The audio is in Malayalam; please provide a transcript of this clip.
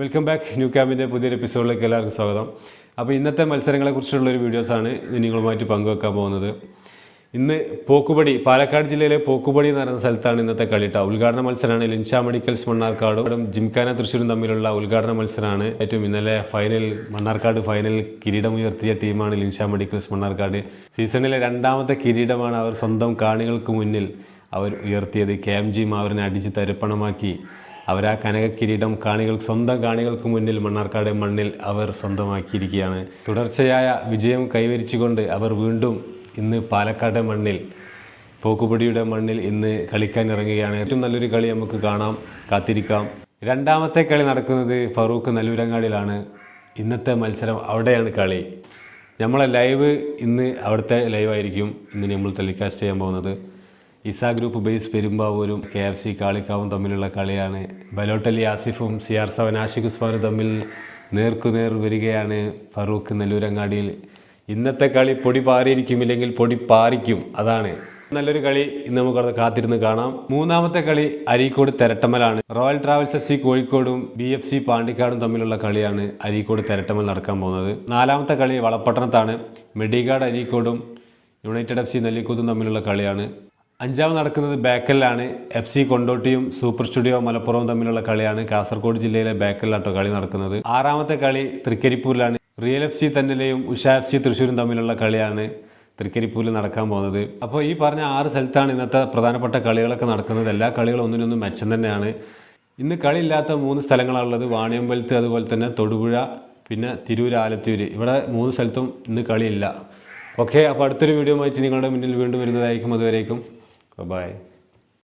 വെൽക്കം ബാക്ക് ന്യൂ ക്യാമ്പിന്റെ പുതിയൊരു എപ്പിസോഡിലേക്ക് എല്ലാവർക്കും സ്വാഗതം. അപ്പോൾ ഇന്നത്തെ മത്സരങ്ങളെക്കുറിച്ചുള്ള ഒരു വീഡിയോസാണ് നിങ്ങളുമായിട്ട് പങ്കുവെക്കാൻ പോകുന്നത്. ഇന്ന് പോക്കുപടി പാലക്കാട് ജില്ലയിലെ പോക്കുപടി എന്ന് പറയുന്ന സ്ഥലത്താണ് ഇന്നത്തെ കളി കേട്ടോ. ഉദ്ഘാടന മത്സരമാണ് ലിൻഷ മെഡിക്കൽസ് മണ്ണാർക്കാടും ജിംഖാന തൃശ്ശൂരും തമ്മിലുള്ള ഉദ്ഘാടന മത്സരമാണ്. ഏറ്റവും ഇന്നലെ ഫൈനൽ മണ്ണാർക്കാട് ഫൈനൽ കിരീടം ഉയർത്തിയ ടീമാണ് ലിൻഷ മെഡിക്കൽസ് മണ്ണാർക്കാട്. സീസണിലെ രണ്ടാമത്തെ കിരീടമാണ് അവർ സ്വന്തം കാണികൾക്ക് മുന്നിൽ അവർ ഉയർത്തിയത്. കെ എം ജി മാവറിനെ അടിച്ച് തരിപ്പണമാക്കി. അവർ ആ കനക കിരീടം കാണികൾ സ്വന്തം കാണികൾക്ക് മുന്നിൽ മണ്ണാർക്കാട് മണ്ണിൽ അവർ സ്വന്തമാക്കിയിരിക്കുകയാണ്. തുടർച്ചയായ വിജയം കൈവരിച്ചുകൊണ്ട് അവർ വീണ്ടും ഇന്ന് പാലക്കാട് മണ്ണിൽ പോക്കുപടിയുടെ മണ്ണിൽ ഇന്ന് കളിക്കാൻ ഇറങ്ങുകയാണ്. ഏറ്റവും നല്ലൊരു കളി നമുക്ക് കാണാം കാത്തിരിക്കാം. രണ്ടാമത്തെ കളി നടക്കുന്നത് ഫറൂഖ് നല്ലൂരങ്ങാടിലാണ് ഇന്നത്തെ മത്സരം അവിടെയാണ് കളി. നമ്മളെ ലൈവ് ഇന്ന് അവിടുത്തെ ലൈവായിരിക്കും. ഇന്ന് നമ്മൾ ടെലികാസ്റ്റ് ചെയ്യാൻ പോകുന്നത്. ഇസ ഗ്രൂപ്പ് ബേസ് പെരുമ്പാവൂരും കെ എഫ് സി കാളിക്കാവും തമ്മിലുള്ള കളിയാണ്. ബലോട്ടലി ആസിഫും സി ആർ സെവൻ ആഷിഖ് ഉസ്മാനും തമ്മിൽ നേർക്കുനേർ വരികയാണ് ഫറൂഖ് നെല്ലൂരങ്ങാടിയിൽ. ഇന്നത്തെ കളി പൊടി പാറിയിരിക്കും ഇല്ലെങ്കിൽ പൊടി പാറിക്കും. അതാണ്. നല്ലൊരു കളി ഇന്ന് നമുക്ക് കാത്തിരുന്ന് കാണാം. മൂന്നാമത്തെ കളി അരീക്കോട് തെരട്ടമലാണ്. റോയൽ ട്രാവൽസ് എഫ് സി കോഴിക്കോടും ബി എഫ് സി പാണ്ടിക്കാടും തമ്മിലുള്ള കളിയാണ് അരീക്കോട് തെരട്ടമൽ നടക്കാൻ പോകുന്നത്. നാലാമത്തെ കളി വളപ്പട്ടണത്താണ് മെഡിഗാർഡ് അരീക്കോടും യുണൈറ്റഡ് എഫ് സി നെല്ലിക്കൂത്തും തമ്മിലുള്ള കളിയാണ്. അഞ്ചാമത് നടക്കുന്നത് ബേക്കലിലാണ്. എഫ് സി കൊണ്ടോട്ടിയും സൂപ്പർ സ്റ്റുഡിയോ മലപ്പുറവും തമ്മിലുള്ള കളിയാണ് കാസർഗോഡ് ജില്ലയിലെ ബേക്കലിലാട്ടോ കളി നടക്കുന്നത്. ആറാമത്തെ കളി തൃക്കരിപ്പൂരിലാണ്. റിയൽ എഫ് സി തന്നിലെയും ഉഷ എഫ് സി തൃശ്ശൂരും തമ്മിലുള്ള കളിയാണ് തൃക്കരിപ്പൂരിൽ നടക്കാൻ പോകുന്നത്. അപ്പോൾ ഈ പറഞ്ഞ ആറ് സ്ഥലത്താണ് ഇന്നത്തെ പ്രധാനപ്പെട്ട കളികളൊക്കെ നടക്കുന്നത്. എല്ലാ കളികളും ഒന്നിനൊന്നും മെച്ചം തന്നെയാണ്. ഇന്ന് കളിയില്ലാത്ത മൂന്ന് സ്ഥലങ്ങളാണുള്ളത് വാണിയമ്പലത്ത് അതുപോലെ തന്നെ തൊടുപുഴ പിന്നെ തിരൂർ ആലത്തൂർ ഇവിടെ മൂന്ന് സ്ഥലത്തും ഇന്ന് കളിയില്ല. ഓക്കെ അപ്പോൾ അടുത്തൊരു വീഡിയോ ആയിട്ട് നിങ്ങളുടെ മുന്നിൽ വീണ്ടും വരുന്നതായിരിക്കും. അതുവരേക്കും ബൈ